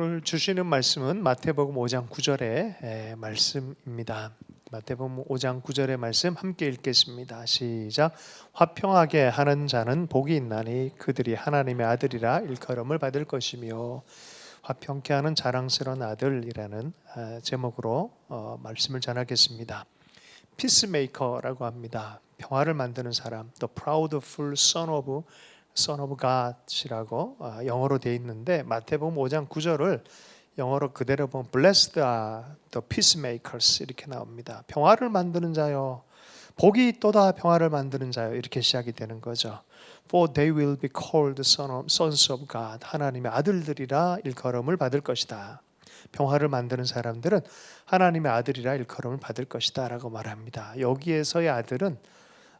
오늘 주시는 말씀은 마태복음 5장 9절의 말씀입니다. 마태복음 5장 9절의 말씀 함께 읽겠습니다. 시작. 화평하게 하는 자는 복이 있나니 그들이 하나님의 아들이라 일컬음을 받을 것이며 화평케 하는 자랑스러운 아들이라는 아, 제목으로 어, 말씀을 전하겠습니다. 피스메이커라고 합니다. 평화를 만드는 사람, the proudful son of God이라고 아, 영어로 돼 있는데 마태복음 5장 9절을 영어로 그대로 보면 blessed are the peacemakers 이렇게 나옵니다. 평화를 만드는 자요. 복이 있도다 평화를 만드는 자요. 이렇게 시작이 되는 거죠. For they will be called sons of God. 하나님의 아들들이라 일컬음을 받을 것이다. 평화를 만드는 사람들은 하나님의 아들이라 일컬음을 받을 것이다라고 말합니다. 여기에서의 아들은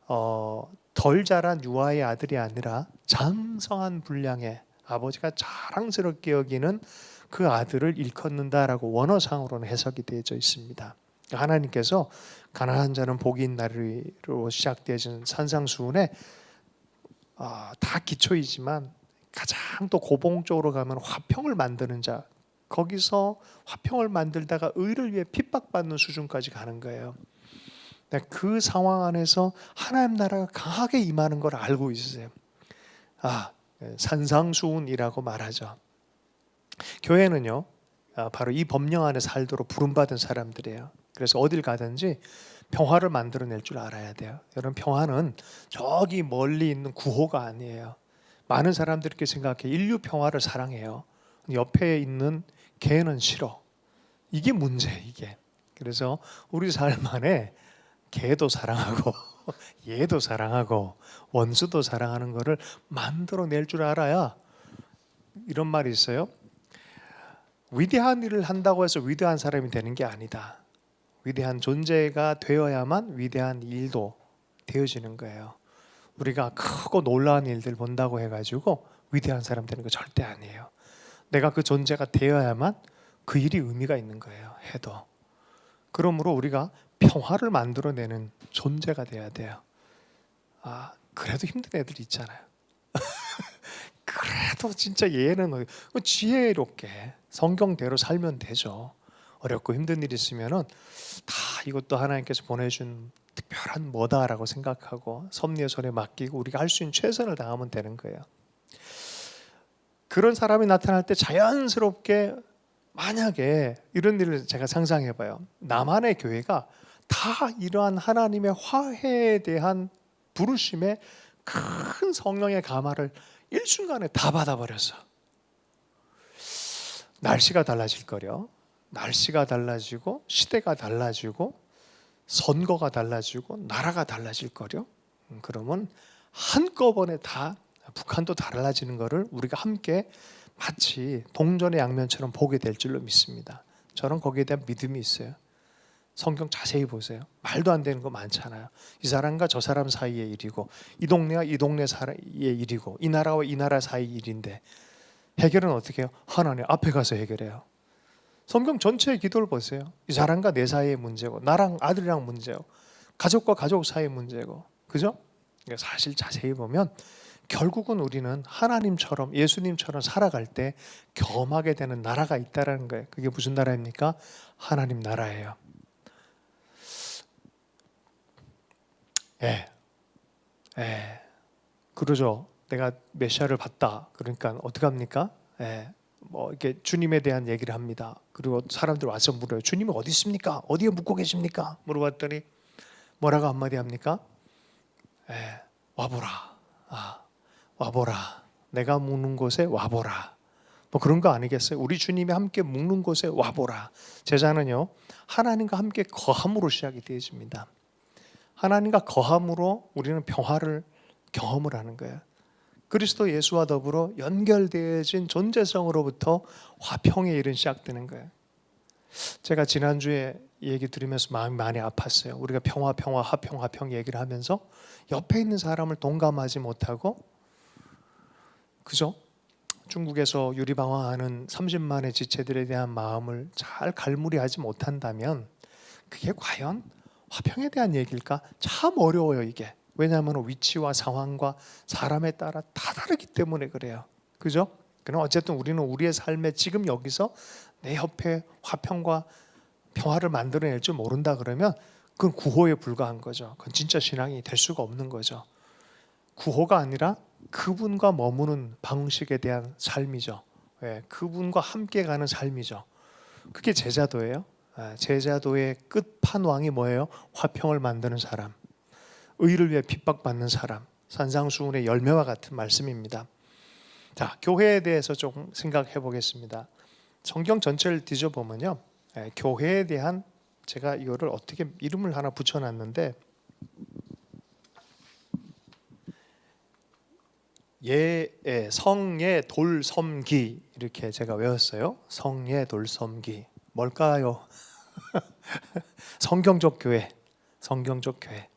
어, 덜 자란 유아의 아들이 아니라 장성한 분량의 아버지가 자랑스럽게 여기는 그 아들을 일컫는다라고 원어상으로는 해석이 되어져 있습니다. 하나님께서 가난한 자는 복이 있나리로 시작되어진 산상수훈에 어, 다 기초이지만 가장 또 고봉적으로 가면 화평을 만드는 자 거기서 화평을 만들다가 의를 위해 핍박받는 수준까지 가는 거예요. 네, 그 상황 안에서 하나님 나라가 강하게 임하는 걸 알고 있으세요. 아, 산상수훈이라고 말하죠. 교회는요, 아, 바로 이 법령 안에 살도록 부름받은 사람들이에요. 그래서 어딜 가든지 평화를 만들어낼 줄 알아야 돼요. 여러분 평화는 저기 멀리 있는 구호가 아니에요. 많은 사람들이 생각해 인류 평화를 사랑해요. 옆에 있는 개는 싫어. 이게 문제 이게. 그래서 우리 삶 안에 개도 사랑하고 얘도 사랑하고 원수도 사랑하는 것을 만들어낼 줄 알아야 이런 말이 있어요. 위대한 일을 한다고 해서 위대한 사람이 되는 게 아니다. 위대한 존재가 되어야만 위대한 일도 되어지는 거예요. 우리가 크고 놀라운 일들 본다고 해가지고 위대한 사람 되는 거 절대 아니에요. 내가 그 존재가 되어야만 그 일이 의미가 있는 거예요. 해도. 그러므로 우리가 평화를 만들어내는 존재가 돼야 돼요. 아 그래도 힘든 애들 있잖아요. 그래도 진짜 얘는 지혜롭게 성경대로 살면 되죠. 어렵고 힘든 일 있으면은 다 이것도 하나님께서 보내준 특별한 뭐다라고 생각하고 섭리의 손에 맡기고 우리가 할 수 있는 최선을 다하면 되는 거예요. 그런 사람이 나타날 때 자연스럽게 만약에 이런 일을 제가 상상해봐요. 남한의 교회가 다 이러한 하나님의 화해에 대한 부르심에 큰 성령의 감화를 일순간에 다 받아버렸어. 날씨가 달라질 거려. 날씨가 달라지고 시대가 달라지고 선거가 달라지고 나라가 달라질 거려. 음, 그러면 한꺼번에 다 북한도 달라지는 것을 우리가 함께 마치 동전의 양면처럼 보게 될 줄로 믿습니다. 저는 거기에 대한 믿음이 있어요. 성경 자세히 보세요. 말도 안 되는 거 많잖아요. 이 사람과 저 사람 사이의 일이고 이 동네와 이 동네 사이의 일이고 이 나라와 이 나라 사이 일인데 해결은 어떻게 해요? 하나님 앞에 가서 해결해요. 성경 전체의 기도를 보세요. 이 사람과 내 사이의 문제고 나랑 아들이랑 문제고 가족과 가족 사이의 문제고 그죠? 사실 자세히 보면 결국은 우리는 하나님처럼 예수님처럼 살아갈 때 경험하게 되는 나라가 있다라는 거예요. 그게 무슨 나라입니까? 하나님 나라예요. 예. 예. 그러죠. 내가 메시아를 봤다. 그러니까 어떻게 합니까? 예. 뭐 이렇게 주님에 대한 얘기를 합니다. 그리고 사람들 와서 물어요. 주님은 어디 있습니까? 어디에 묵고 계십니까? 물어봤더니 뭐라고 한마디 합니까? 예. 와보라. 아, 와보라. 내가 묵는 곳에 와보라. 뭐 그런 거 아니겠어요? 우리 주님이 함께 묵는 곳에 와보라. 제자는요 하나님과 함께 거함으로 시작이 되어집니다. 하나님과 거함으로 우리는 평화를 경험을 하는 거예요. 그리스도 예수와 더불어 연결되어진 존재성으로부터 화평의 일은 시작되는 거예요. 제가 지난주에 얘기 들으면서 마음이 많이 아팠어요. 우리가 평화, 평화, 화평, 화평 얘기를 하면서 옆에 있는 사람을 동감하지 못하고 그죠? 중국에서 유리방황하는 30만의 지체들에 대한 마음을 잘 갈무리하지 못한다면 그게 과연 화평에 대한 얘기일까? 참 어려워요 이게. 왜냐하면 위치와 상황과 사람에 따라 다 다르기 때문에 그래요. 그죠? 그럼 어쨌든 우리는 우리의 삶에 지금 여기서 내 옆에 화평과 평화를 만들어낼 줄 모른다 그러면 그건 구호에 불과한 거죠. 그건 진짜 신앙이 될 수가 없는 거죠. 구호가 아니라 그분과 머무는 방식에 대한 삶이죠. 예, 그분과 함께 가는 삶이죠. 그게 제자도예요. 아, 제자도의 끝판왕이 뭐예요? 화평을 만드는 사람, 의를 위해 핍박받는 사람, 산상수훈의 열매와 같은 말씀입니다. 자, 교회에 대해서 조금 생각해 보겠습니다. 성경 전체를 뒤져보면요, 예, 교회에 대한 제가 이거를 어떻게 이름을 하나 붙여놨는데 예, 예, 성예 돌섬기 이렇게 제가 외웠어요. 성예 돌섬기 뭘까요? 성경적 교회, 성경적 교회.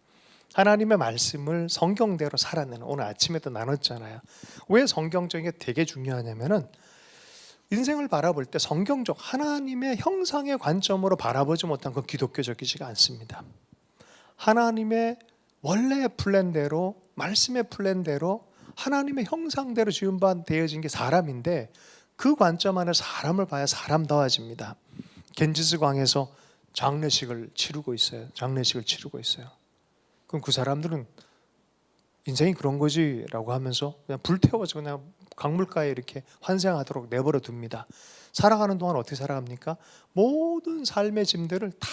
하나님의 말씀을 성경대로 살아내는 오늘 아침에도 나눴잖아요. 왜 성경적인 게 되게 중요하냐면은 인생을 바라볼 때 성경적 하나님의 형상의 관점으로 바라보지 못한 건 기독교적이지가 않습니다. 하나님의 원래의 플랜대로 말씀의 플랜대로 하나님의 형상대로 바 되어진 게 사람인데 그 관점 안에 사람을 봐야 사람다워집니다. 겐지스 광에서 장례식을 치르고 있어요. 장례식을 치르고 있어요. 그럼 그 사람들은 인생이 그런 거지라고 하면서 그냥 불태워서 그냥 강물가에 이렇게 환생하도록 내버려 둡니다. 살아가는 동안 어떻게 살아갑니까? 모든 삶의 짐들을 다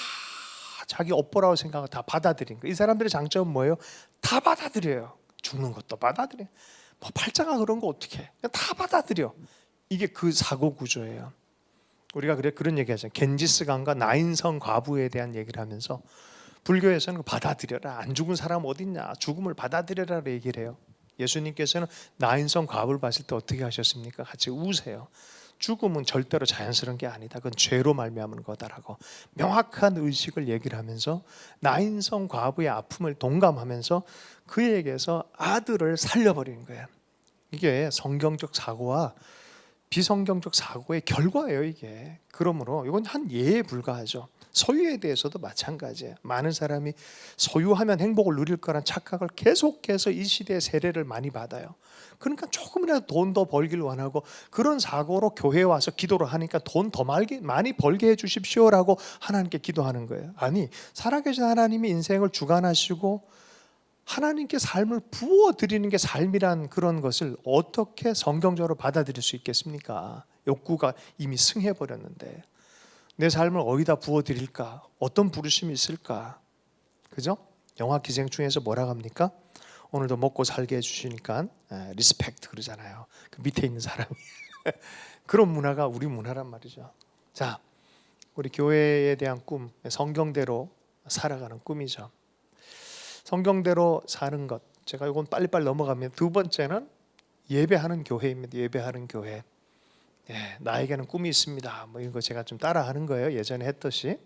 자기 업보라고 생각하고 다 받아들인 거예요. 이 사람들의 장점은 뭐예요? 다 받아들여요. 죽는 것도 받아들여. 뭐 팔자가 그런 거 어떻게? 다 받아들여. 이게 그 사고 구조예요. 우리가 그래 그런 얘기하잖아요. 겐지스 강과 나인성 과부에 대한 얘기를 하면서 불교에서는 받아들여라. 안 죽은 사람 어딨냐? 죽음을 받아들여라 얘기를 해요. 예수님께서는 나인성 과부를 봤을 때 어떻게 하셨습니까? 같이 우세요. 죽음은 절대로 자연스러운 게 아니다. 그건 죄로 말미암은 거다라고 명확한 의식을 얘기를 하면서 나인성 과부의 아픔을 동감하면서 그에게서 아들을 살려버리는 거예요. 이게 성경적 사고와 비성경적 사고의 결과예요. 이게 그러므로 이건 한 예에 불과하죠. 소유에 대해서도 마찬가지예요. 많은 사람이 소유하면 행복을 누릴 거란 착각을 계속해서 이 시대의 세례를 많이 받아요. 그러니까 조금이라도 돈 더 벌길 원하고 그런 사고로 교회에 와서 기도를 하니까 돈 더 많이 벌게 해 주십시오라고 하나님께 기도하는 거예요. 아니 살아계신 하나님이 인생을 주관하시고 하나님께 삶을 부어 드리는 게 삶이란 그런 것을 어떻게 성경적으로 받아들일 수 있겠습니까? 욕구가 이미 승해 버렸는데 내 삶을 어디다 부어 드릴까? 어떤 부르심이 있을까? 그죠? 영화 기생충에서 뭐라 합니까? 오늘도 먹고 살게 해주시니까 리스펙트 그러잖아요. 그 밑에 있는 사람이 그런 문화가 우리 문화란 말이죠. 자, 우리 교회에 대한 꿈, 성경대로 살아가는 꿈이죠. 성경대로 사는 것. 제가 이건 빨리빨리 넘어가면 두 번째는 예배하는 교회입니다. 예배하는 교회. 예, 나에게는 꿈이 있습니다. 뭐 이런 거 제가 좀 따라하는 거예요. 예전에 했듯이.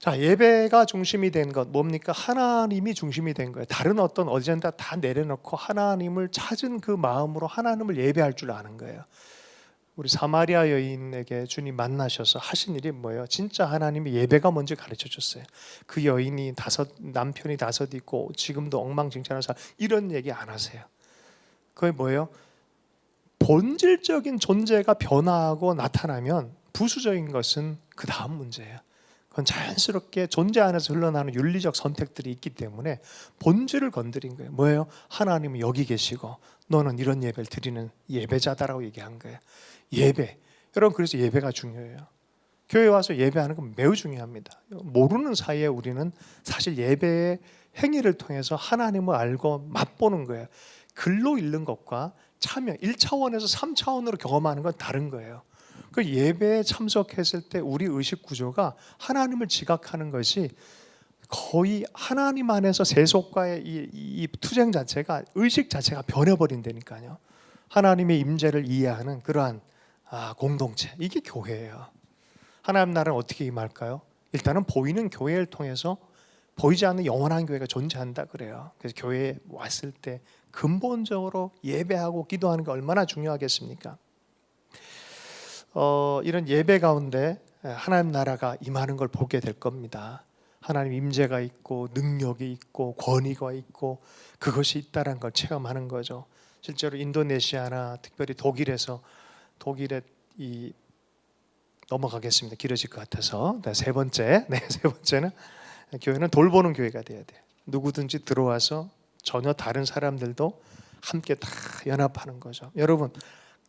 자, 예배가 중심이 된 것 뭡니까? 하나님이 중심이 된 거예요. 다른 어떤 어젠다 다 내려놓고 하나님을 찾은 그 마음으로 하나님을 예배할 줄 아는 거예요. 우리 사마리아 여인에게 주님 만나셔서 하신 일이 뭐예요? 진짜 하나님이 예배가 뭔지 가르쳐 줬어요. 그 여인이 다섯 남편이 다섯 있고 지금도 엉망진창한 사 이런 얘기 안 하세요. 그게 뭐예요? 본질적인 존재가 변화하고 나타나면 부수적인 것은 그 다음 문제예요. 그건 자연스럽게 존재 안에서 흘러나는 윤리적 선택들이 있기 때문에 본질을 건드린 거예요. 뭐예요? 하나님은 여기 계시고 너는 이런 예배를 드리는 예배자다라고 얘기한 거예요. 예배. 여러분 그래서 예배가 중요해요. 교회 와서 예배하는 건 매우 중요합니다. 모르는 사이에 우리는 사실 예배의 행위를 통해서 하나님을 알고 맛보는 거예요. 글로 읽는 것과 참여 1차원에서 3차원으로 경험하는 건 다른 거예요. 그 예배에 참석했을 때 우리 의식 구조가 하나님을 지각하는 것이 거의 하나님 안에서 세속과의 이, 이 투쟁 자체가 의식 자체가 변해버린다니까요. 하나님의 임재를 이해하는 그러한 아, 공동체 이게 교회예요. 하나님 나라는 어떻게 임할까요? 일단은 보이는 교회를 통해서 보이지 않는 영원한 교회가 존재한다 그래요. 그래서 교회에 왔을 때 근본적으로 예배하고 기도하는 게 얼마나 중요하겠습니까? 어, 이런 예배 가운데 하나님 나라가 임하는 걸 보게 될 겁니다. 하나님 임재가 있고 능력이 있고 권위가 있고 그것이 있다는 걸 체험하는 거죠. 실제로 인도네시아나 특별히 독일에서 독일에 이 넘어가겠습니다. 길어질 것 같아서 네, 세 번째, 네, 세 번째는 교회는 돌보는 교회가 돼야 돼. 요 누구든지 들어와서 전혀 다른 사람들도 함께 다 연합하는 거죠. 여러분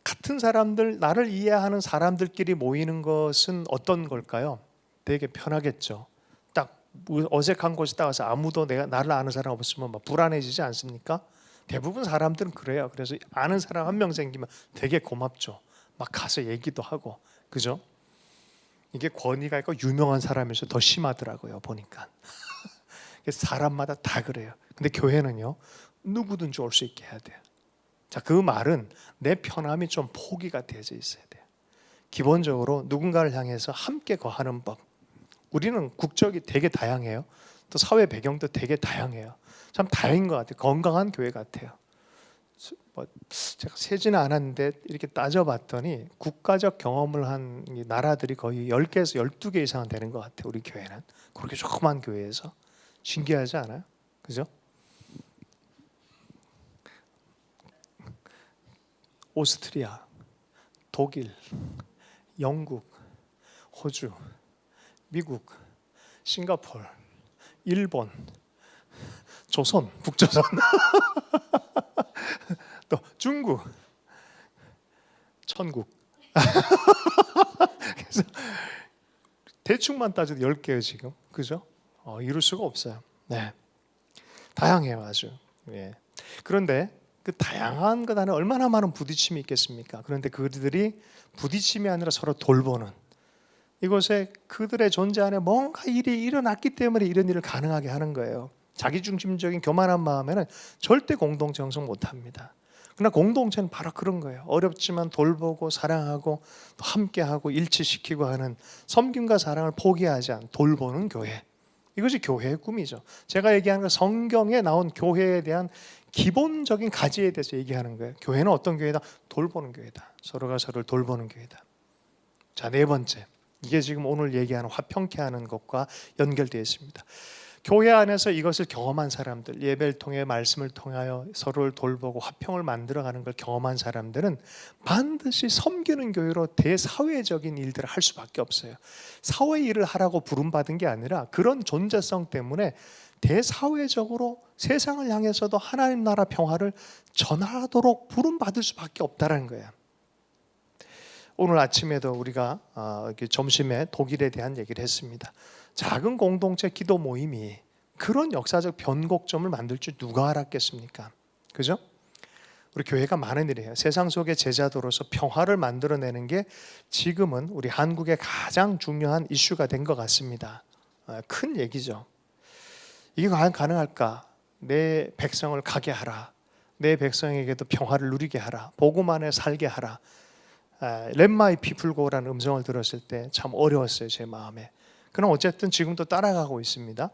같은 사람들 나를 이해하는 사람들끼리 모이는 것은 어떤 걸까요? 되게 편하겠죠. 딱 어색한 곳에 따라서 아무도 내가 나를 아는 사람 없으면 막 불안해지지 않습니까? 대부분 사람들은 그래요. 그래서 아는 사람 한 명 생기면 되게 고맙죠. 막 가서 얘기도 하고 그죠? 이게 권위가 있고 유명한 사람에서 더 심하더라고요 보니까 사람마다 다 그래요. 근데 교회는요 누구든지 올 수 있게 해야 돼요. 자, 그 말은 내 편함이 좀 포기가 되어져 있어야 돼요. 기본적으로 누군가를 향해서 함께 거하는 법. 우리는 국적이 되게 다양해요. 또 사회 배경도 되게 다양해요. 참 다행인 것 같아요. 건강한 교회 같아요. 뭐 제가 세지는 않았는데 이렇게 따져봤더니 국가적 경험을 한이 나라들이 거의 10개에서 12개 이상은 되는 것 같아요. 우리 교회는. 그렇게 조그만 교회에서. 신기하지 않아요? 그죠? 오스트리아, 독일, 영국, 호주, 미국, 싱가폴, 일본, 조선, 북조선, 또 중국, 천국. 그래서 대충만 따져도 10개예요, 지금. 그죠? 어, 이룰 수가 없어요. 네. 다양해요, 아주. 예. 그런데 그 다양한 것 안에 얼마나 많은 부딪힘이 있겠습니까? 그런데 그들이 부딪힘이 아니라 서로 돌보는 이곳에 그들의 존재 안에 뭔가 일이 일어났기 때문에 이런 일을 가능하게 하는 거예요. 자기 중심적인 교만한 마음에는 절대 공동체 형성 못 합니다. 그러나 공동체는 바로 그런 거예요. 어렵지만 돌보고 사랑하고 또 함께하고 일치시키고 하는 섬김과 사랑을 포기하지 않은 돌보는 교회. 이것이 교회의 꿈이죠. 제가 얘기하는 건 성경에 나온 교회에 대한 기본적인 가지에 대해서 얘기하는 거예요. 교회는 어떤 교회다? 돌보는 교회다. 서로가 서로를 돌보는 교회다. 자, 네 번째. 이게 지금 오늘 얘기하는 화평케 하는 것과 연결되어 있습니다. 교회 안에서 이것을 경험한 사람들, 예배를 통해 말씀을 통하여 서로를 돌보고 화평을 만들어가는 걸 경험한 사람들은 반드시 섬기는 교회로 대사회적인 일들을 할 수밖에 없어요. 사회 일을 하라고 부름받은 게 아니라 그런 존재성 때문에 대사회적으로 세상을 향해서도 하나님 나라 평화를 전하도록 부름받을 수밖에 없다라는 거예요. 오늘 아침에도 우리가 어, 점심에 독일에 대한 얘기를 했습니다. 작은 공동체 기도 모임이 그런 역사적 변곡점을 만들 줄 누가 알았겠습니까? 그죠? 우리 교회가 많은 일이에요. 세상 속의 제자도로서 평화를 만들어내는 게 지금은 우리 한국의 가장 중요한 이슈가 된 것 같습니다. 어, 큰 얘기죠. 이게 과연 가능할까? 내 백성을 가게 하라. 내 백성에게도 평화를 누리게 하라. 복음 안에 살게 하라. 렛마이 피플고라는 음성을 들었을 때 참 어려웠어요 제 마음에. 그럼 어쨌든 지금도 따라가고 있습니다.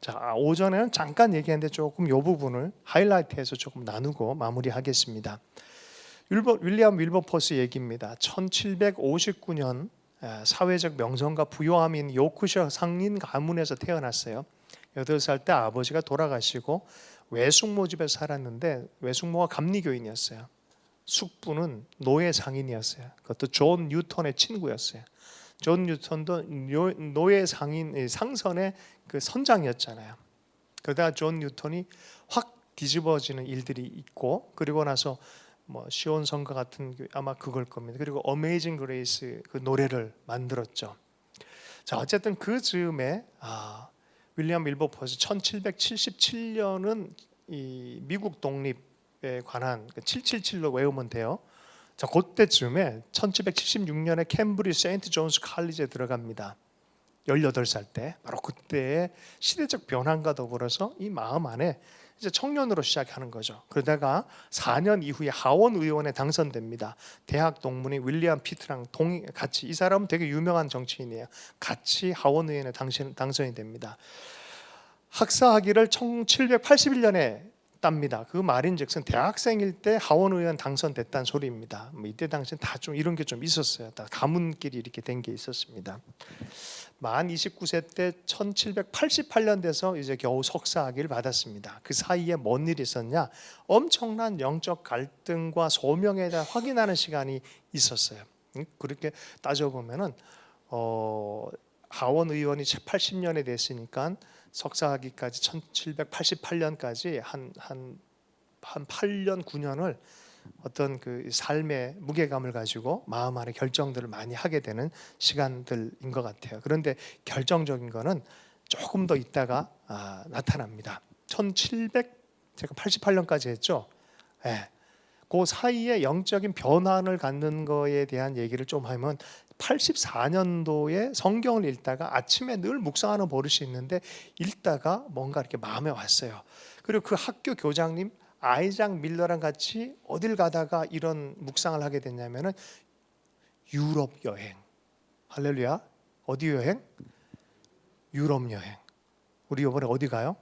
자 오전에는 잠깐 얘기했는데 조금 이 부분을 하이라이트해서 조금 나누고 마무리하겠습니다. 윌리엄 윌버포스 얘기입니다. 1759년 사회적 명성과 부요함인 요크셔 상인 가문에서 태어났어요. 8살 때 아버지가 돌아가시고 외숙모 집에서 살았는데 외숙모가 감리교인이었어요. 숙부는 노예 상인이었어요. 그것도 존 뉴턴의 친구였어요. 존 뉴턴도 노예 상인 상선의 그 선장이었잖아요. 그러다가 존 뉴턴이 확 뒤집어지는 일들이 있고 그리고 나서 뭐 시온 성가 같은 그 아마 그걸 겁니다. 그리고 어메이징 그레이스 그 노래를 만들었죠. 자 어쨌든 그 즈음에 아, 윌리엄 밀버퍼스 1777년은 이 미국 독립에 관한 777로 외우면 돼요. 자, 그때쯤에 1776년에 캠브리 세인트 존스 칼리지에 들어갑니다. 18살 때 바로 그때의 시대적 변환과 더불어서 이 마음 안에 이제 청년으로 시작하는 거죠. 그러다가 4년 이후에 하원 의원에 당선됩니다. 대학 동문이 윌리엄 피트랑 동 같이 이 사람은 되게 유명한 정치인이에요. 같이 하원 의원에 당선, 당선이 됩니다. 학사학위를 1781년에 답니다. 그 말인즉슨 대학생일 때 하원 의원 당선됐다는 소리입니다. 뭐 이때 당시엔 다좀 이런 게 좀 있었어요. 다 가문끼리 이렇게 된 게 있었습니다. 만 29세 때 1788년 돼서 이제 겨우 석사학위를 받았습니다. 그 사이에 뭔 일이 있었냐? 엄청난 영적 갈등과 소명에 대한 확인하는 시간이 있었어요. 음, 그렇게 따져 보면은 어, 하원 의원이 80년에 됐으니까 석사학위까지 1788년까지 한 한 한 8년 9년을 어떤 그 삶의 무게감을 가지고 마음 안에 결정들을 많이 하게 되는 시간들인 것 같아요. 그런데 결정적인 거는 조금 더 있다가 아, 나타납니다. 1700 제가 88년까지 했죠. 예. 그 사이에 영적인 변환을 갖는 거에 대한 얘기를 좀 하면 84년도에 성경을 읽다가 아침에 늘 묵상하는 버릇이 있는데 읽다가 뭔가 이렇게 마음에 왔어요. 그리고 그 학교 교장님 아이작 밀러랑 같이 어딜 가다가 이런 묵상을 하게 됐냐면은 유럽 여행. 할렐루야. 어디 여행? 유럽 여행. 우리 이번에 어디 가요?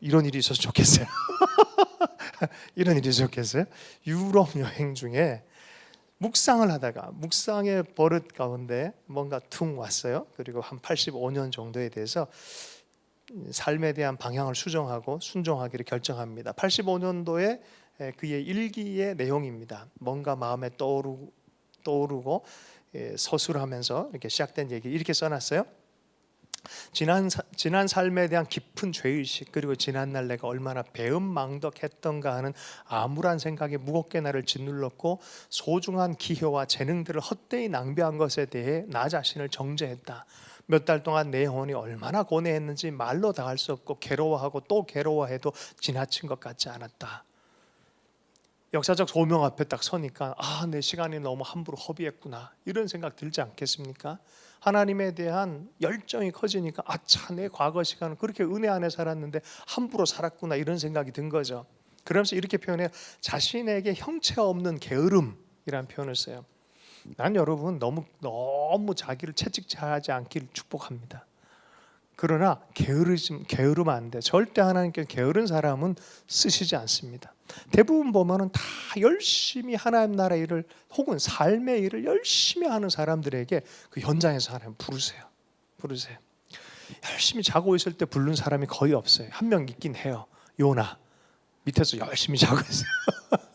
이런 일이 있어서 좋겠어요. 이런 일이 좋겠어요. 유럽 여행 중에 묵상을 하다가 묵상의 버릇 가운데 뭔가 퉁 왔어요. 그리고 한 85년 정도에 대해서 삶에 대한 방향을 수정하고 순종하기를 결정합니다. 85년도에 그의 일기의 내용입니다. 뭔가 마음에 떠오르고, 떠오르고 예, 서술하면서 이렇게 시작된 얘기 이렇게 써놨어요. 지난 사- 지난 삶에 대한 깊은 죄의식 그리고 지난 날 내가 얼마나 배은망덕했던가 하는 암울한 생각이 무겁게 나를 짓눌렀고 소중한 기회와 재능들을 헛되이 낭비한 것에 대해 나 자신을 정죄했다. 몇 달 동안 내 영혼이 얼마나 고뇌했는지 말로 다 할 수 없고 괴로워하고 또 괴로워해도 지나친 것 같지 않았다. 역사적 소명 앞에 딱 서니까 아, 내 시간이 너무 함부로 허비했구나. 이런 생각 들지 않겠습니까? 하나님에 대한 열정이 커지니까 아차 내 과거 시간은 그렇게 은혜 안에 살았는데 함부로 살았구나 이런 생각이 든 거죠. 그러면서 이렇게 표현해요. 자신에게 형체가 없는 게으름이라는 표현을 써요. 난 여러분 너무 너무 자기를 채찍질하지 않기를 축복합니다. 그러나 게으르지 게으르면 안 돼. 절대 하나님께 게으른 사람은 쓰시지 않습니다. 대부분 보면은 다 열심히 하나님 나라 일을 혹은 삶의 일을 열심히 하는 사람들에게 그 현장에서 하나님 부르세요. 부르세요. 열심히 자고 있을 때 부른 사람이 거의 없어요. 한 명 있긴 해요. 요나 밑에서 열심히 자고 있어요.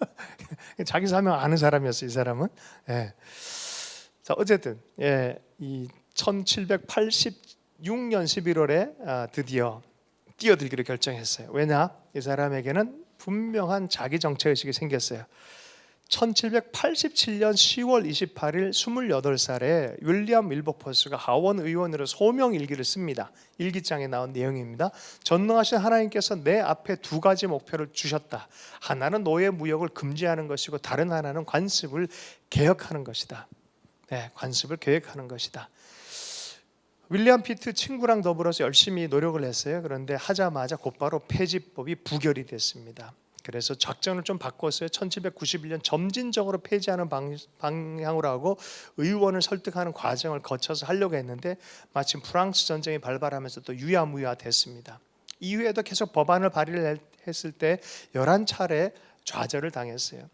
자기 사명 아는 사람이었어요. 이 사람은. 예. 자 어쨌든 예, 이 1786년 11월에 아, 드디어 뛰어들기로 결정했어요. 왜냐? 이 사람에게는 분명한 자기 정체 의식이 생겼어요. 1787년 10월 28일 28살에 윌리엄 밀버퍼스가 하원 의원으로 소명 일기를 씁니다. 일기장에 나온 내용입니다. 전능하신 하나님께서 내 앞에 두 가지 목표를 주셨다. 하나는 노예 무역을 금지하는 것이고 다른 하나는 관습을 개혁하는 것이다. 네, 관습을 계획하는 것이다. 윌리엄 피트 친구랑 더불어서 열심히 노력을 했어요. 그런데 하자마자 곧바로 폐지법이 부결이 됐습니다. 그래서 작전을 좀 바꿨어요. 1791년 점진적으로 폐지하는 방, 방향으로 하고 의원을 설득하는 과정을 거쳐서 하려고 했는데 마침 프랑스 전쟁이 발발하면서 또 유야무야 됐습니다. 이후에도 계속 법안을 발의를 했을 때 11차례 좌절을 당했어요.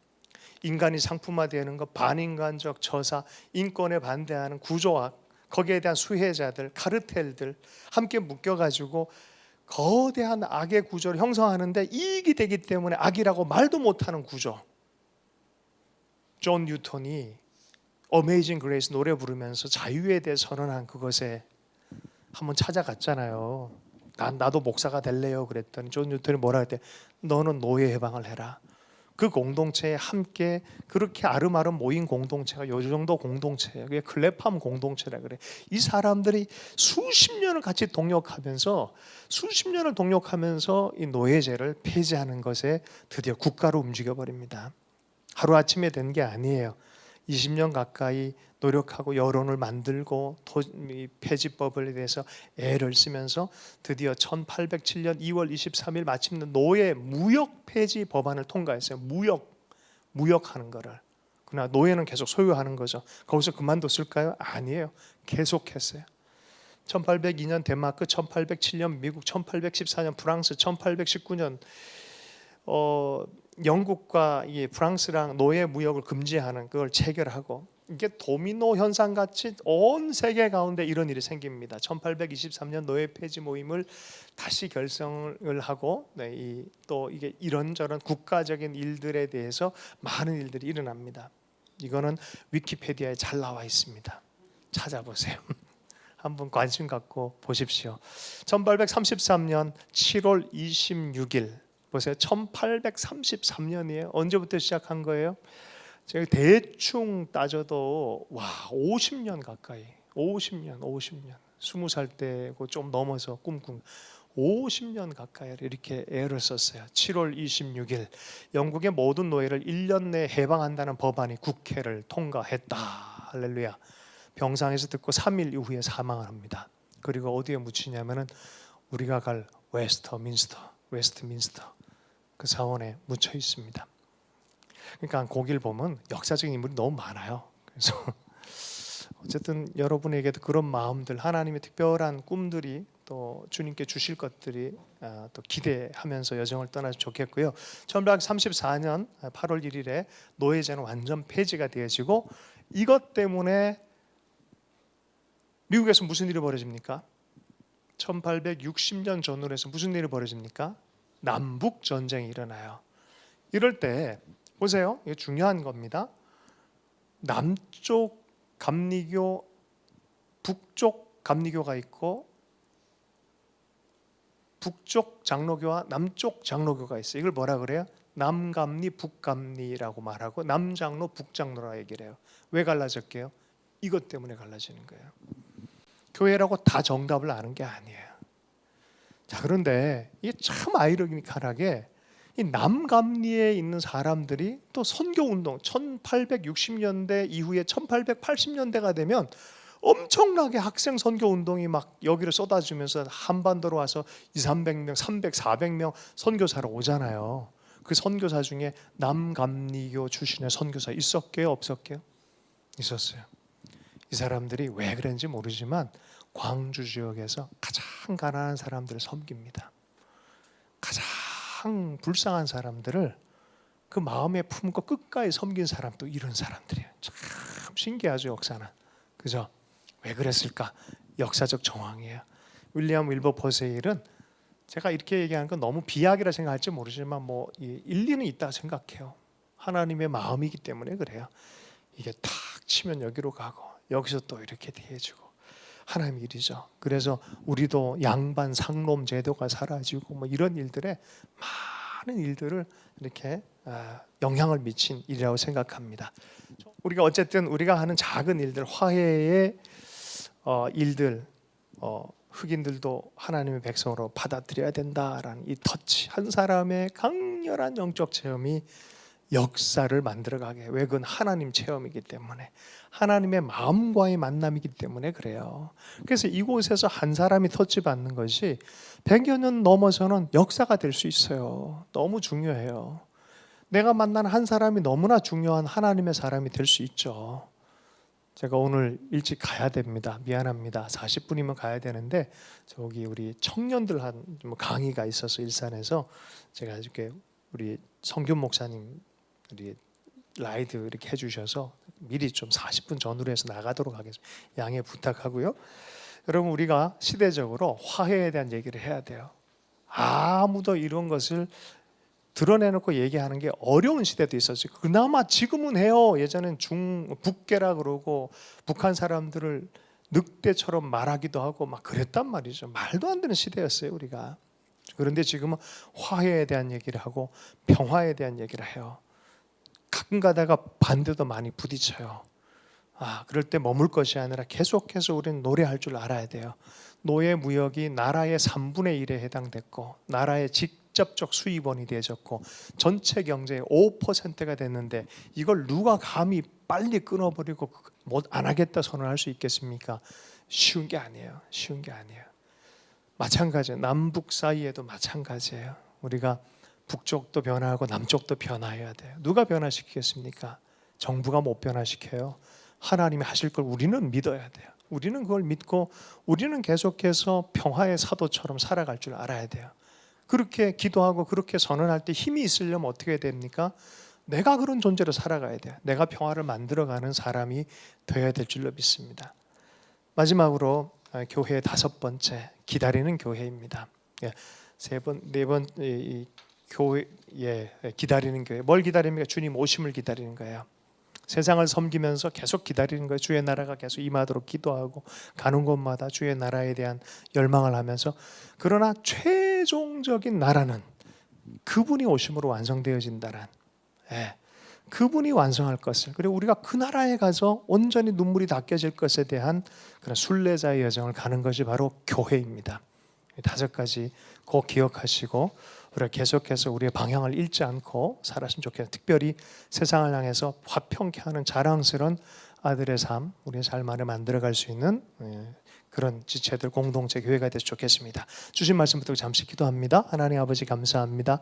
인간이 상품화되는 것, 반인간적 저사, 인권에 반대하는 구조학, 거기에 대한 수혜자들, 카르텔들 함께 묶여가지고 거대한 악의 구조를 형성하는데 이익이 되기 때문에 악이라고 말도 못하는 구조. 존 뉴턴이 어메이징 그레이스 노래 부르면서 자유에 대해 선언한 그것에 한번 찾아갔잖아요. 난 나도 목사가 될래요. 그랬더니 존 뉴턴이 뭐라 했대? 너는 노예 해방을 해라. 그 공동체에 함께 그렇게 아름아름 모인 공동체가 요 정도 공동체예요. 그게 클레팜 공동체라 그래. 이 사람들이 수십 년을 같이 동력하면서 수십 년을 동력하면서 이 노예제를 폐지하는 것에 드디어 국가로 움직여 버립니다. 하루 아침에 된 게 아니에요. 20년 가까이 노력하고 여론을 만들고 폐지법에 대해서 애를 쓰면서 드디어 1807년 2월 23일 마침내 노예 무역 폐지 법안을 통과했어요. 무역 무역하는 거를. 그러나 노예는 계속 소유하는 거죠. 거기서 그만뒀을까요? 아니에요. 계속했어요. 1802년 덴마크, 1807년 미국, 1814년 프랑스, 1819년 어 영국과 이 프랑스랑 노예 무역을 금지하는 그걸 체결하고 이게 도미노 현상 같이 온 세계 가운데 이런 일이 생깁니다. 1823년 노예 폐지 모임을 다시 결성을 하고 네, 이, 또 이게 이런저런 국가적인 일들에 대해서 많은 일들이 일어납니다. 이거는 위키페디아에 잘 나와 있습니다. 찾아보세요. 한번 관심 갖고 보십시오. 1833년 7월 26일 보세요. 1833년이에요. 언제부터 시작한 거예요? 제가 대충 따져도 와 50년 가까이 50년 50년 20살 때고 좀 넘어서 꿈꾼 50년 가까이 이렇게 애를 썼어요. 7월 26일 영국의 모든 노예를 1년 내에 해방한다는 법안이 국회를 통과했다. 할렐루야. 병상에서 듣고 3일 이후에 사망을 합니다. 그리고 어디에 묻히냐면은 우리가 갈 웨스터민스터, 웨스트민스터 그 사원에 묻혀 있습니다. 그러니까 거길 보면 역사적인 인물이 너무 많아요. 그래서 어쨌든 여러분에게도 그런 마음들 하나님의 특별한 꿈들이 또 주님께 주실 것들이 아, 또 기대하면서 여정을 떠나서 좋겠고요. 1834년 8월 1일에 노예제는 완전 폐지가 되어지고 이것 때문에 미국에서 무슨 일이 벌어집니까? 1860년 전후로 해서 무슨 일이 벌어집니까? 남북 전쟁이 일어나요. 이럴 때 보세요. 이게 중요한 겁니다. 남쪽 감리교, 북쪽 감리교가 있고 북쪽 장로교와 남쪽 장로교가 있어요. 이걸 뭐라 그래요? 남감리, 북감리라고 말하고 남장로, 북장로라 얘기를 해요. 왜 갈라졌게요? 이것 때문에 갈라지는 거예요. 교회라고 다 정답을 아는 게 아니에요. 자 그런데 이게 참 아이러니컬하게 이 남감리에 있는 사람들이 또 선교 운동 1860년대 이후에 1880년대가 되면 엄청나게 학생 선교 운동이 막 여기를 쏟아지면서 한반도로 와서 2, 300명, 300, 400명 선교사로 오잖아요. 그 선교사 중에 남감리교 출신의 선교사 있었게요, 없었게요? 있었어요. 이 사람들이 왜 그런지 모르지만 광주 지역에서 가장 가난한 사람들을 섬깁니다. 가장 불쌍한 사람들을 그 마음에 품고 끝까지 섬긴 사람도 이런 사람들이에요. 참 신기하죠 역사는. 그죠? 왜 그랬을까? 역사적 정황이에요. 윌리엄 윌버 포세일은 제가 이렇게 얘기하는 건 너무 비약이라 생각할지 모르지만 뭐 일리는 있다 생각해요. 하나님의 마음이기 때문에 그래요. 이게 탁 치면 여기로 가고 여기서 또 이렇게 대해주고 하나님 일이죠. 그래서 우리도 양반 상놈 제도가 사라지고 뭐 이런 일들에 많은 일들을 이렇게 아, 영향을 미친 일이라고 생각합니다. 우리가 어쨌든 우리가 하는 작은 일들 화해의 어, 일들 어, 흑인들도 하나님의 백성으로 받아들여야 된다라는 이 터치 한 사람의 강렬한 영적 체험이 역사를 만들어가게 왜 그건 하나님 체험이기 때문에 하나님의 마음과의 만남이기 때문에 그래요. 그래서 이곳에서 한 사람이 터치 받는 것이 100여 년 넘어서는 역사가 될 수 있어요. 너무 중요해요. 내가 만난 한 사람이 너무나 중요한 하나님의 사람이 될 수 있죠. 제가 오늘 일찍 가야 됩니다. 미안합니다. 40분이면 가야 되는데 저기 우리 청년들 한뭐 강의가 있어서 일산에서 제가 이렇게 우리 성균 목사님 우리 라이드 이렇게 해주셔서 미리 좀 40분 전후로 해서 나가도록 하겠습니다. 양해 부탁하고요. 여러분 우리가 시대적으로 화해에 대한 얘기를 해야 돼요. 아무도 이런 것을 드러내놓고 얘기하는 게 어려운 시대도 있었어요. 그나마 지금은 해요. 예전엔 중 북계라 그러고 북한 사람들을 늑대처럼 말하기도 하고 막 그랬단 말이죠. 말도 안 되는 시대였어요 우리가. 그런데 지금은 화해에 대한 얘기를 하고 평화에 대한 얘기를 해요. 가끔 가다가 반대도 많이 부딪혀요. 아, 그럴 때 머물 것이 아니라 계속해서 우리는 노래할 줄 알아야 돼요. 노예 무역이 나라의 3분의 1에 해당됐고 나라의 직접적 수입원이 되어졌고 전체 경제의 5%가 됐는데 이걸 누가 감히 빨리 끊어버리고 못안 하겠다 선언할 수 있겠습니까? 쉬운 게 아니에요. 쉬운 게 아니에요. 마찬가지예요. 남북 사이에도 마찬가지예요. 우리가 북쪽도 변화하고 남쪽도 변화해야 돼요. 누가 변화시키겠습니까? 정부가 못 변화시켜요. 하나님이 하실 걸 우리는 믿어야 돼요. 우리는 그걸 믿고 우리는 계속해서 평화의 사도처럼 살아갈 줄 알아야 돼요. 그렇게 기도하고 그렇게 선언할 때 힘이 있으려면 어떻게 됩니까? 내가 그런 존재로 살아가야 돼요. 내가 평화를 만들어가는 사람이 되어야 될 줄로 믿습니다. 마지막으로 아, 교회의 다섯 번째 기다리는 교회입니다. 예, 세번 네 번 교회 예, 기다리는 교회 뭘 기다립니까? 주님 오심을 기다리는 거예요. 세상을 섬기면서 계속 기다리는 거예요. 주의 나라가 계속 임하도록 기도하고 가는 곳마다 주의 나라에 대한 열망을 하면서 그러나 최종적인 나라는 그분이 오심으로 완성되어진다는 예, 그분이 완성할 것을 그리고 우리가 그 나라에 가서 온전히 눈물이 닦여질 것에 대한 그런 순례자의 여정을 가는 것이 바로 교회입니다. 이 다섯 가지 꼭 기억하시고 우리가 계속해서 우리의 방향을 잃지 않고 살았으면 좋겠어요. 특별히 세상을 향해서 화평케 하는 자랑스러운 아들의 삶, 우리의 삶 안에 만들어갈 수 있는 예, 그런 지체들 공동체 교회가 됐으면 좋겠습니다. 주신 말씀 부터 잠시 기도합니다. 하나님 아버지 감사합니다.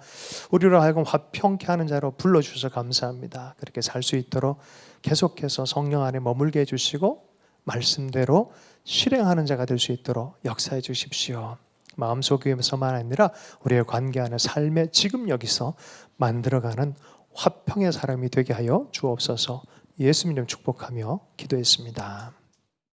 우리로 하여금 화평케 하는 자로 불러주셔서 감사합니다. 그렇게 살 수 있도록 계속해서 성령 안에 머물게 해주시고 말씀대로 실행하는 자가 될 수 있도록 역사해 주십시오. 마음속에서만 아니라 우리의 관계하는 삶의 지금 여기서 만들어가는 화평의 사람이 되게 하여 주옵소서 예수님 축복하며 기도했습니다.